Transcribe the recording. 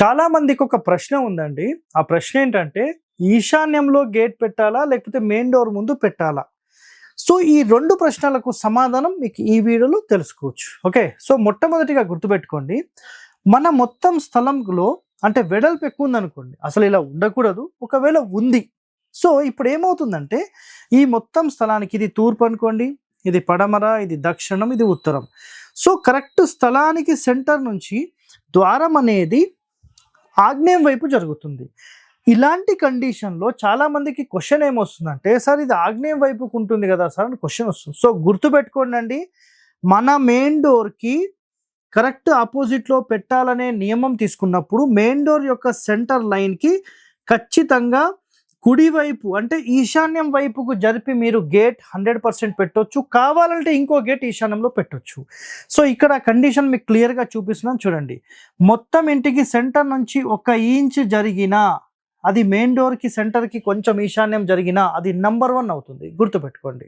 చాలా మందికి ఒక ప్రశ్న ఉందండి. ఆ ప్రశ్న ఏంటంటే ఈశాన్యంలో గేట్ పెట్టాలా? లేకపోతే మెయిన్ డోర్ ముందు పెట్టాలా? సో ఈ రెండు ప్రశ్నలకు సమాధానం మీకు ఈ వీడియోలో తెలుసుకోవచ్చు. ఓకే? సో మొట్టమొదటిగా గుర్తుపెట్టుకోండి. మన మొత్తం స్థలంలో అంటే వెడల్పు ఎక్కువ ఉందనుకోండి. అసలు ఇలా ఉండకూడదు. ఒకవేళ ఉంది. సో ఇప్పుడు ఏమవుతుందంటే ఈ మొత్తం స్థలానికి ఇది తూర్పు అనుకోండి ఇది పడమర ఇది దక్షిణం ఇది ఉత్తరం. సో కరెక్ట్ స్థలానికి సెంటర్ నుంచి ద్వారం అనేది ఆగ్నేయం వైపు జరుగుతుంది. ఇలాంటి కండిషన్లో చాలామందికి క్వశ్చన్ ఏమొస్తుందంటే సార్ ఇది ఆగ్నేయం వైపుకు ఉంటుంది కదా సార్ అని క్వశ్చన్ వస్తుంది. సో గుర్తుపెట్టుకోండి అండి మన మెయిన్ డోర్కి కరెక్ట్ ఆపోజిట్లో పెట్టాలనే నియమం తీసుకున్నప్పుడు మెయిన్ డోర్ యొక్క సెంటర్ లైన్కి ఖచ్చితంగా కుడివైపు అంటే ఈశాన్యం వైపుకు జరిపి మీరు గేట్ హండ్రెడ్ పర్సెంట్ పెట్టొచ్చు. కావాలంటే ఇంకో గేట్ ఈశాన్యంలో పెట్టొచ్చు. సో ఇక్కడ కండిషన్ మీకు క్లియర్గా చూపిస్తున్నాను చూడండి. మొత్తం ఇంటికి సెంటర్ నుంచి ఒక ఇంచ్ జరిగినా అది మెయిన్ డోర్కి సెంటర్కి కొంచెం ఈశాన్యం జరిగినా అది నంబర్ వన్ అవుతుంది. గుర్తుపెట్టుకోండి.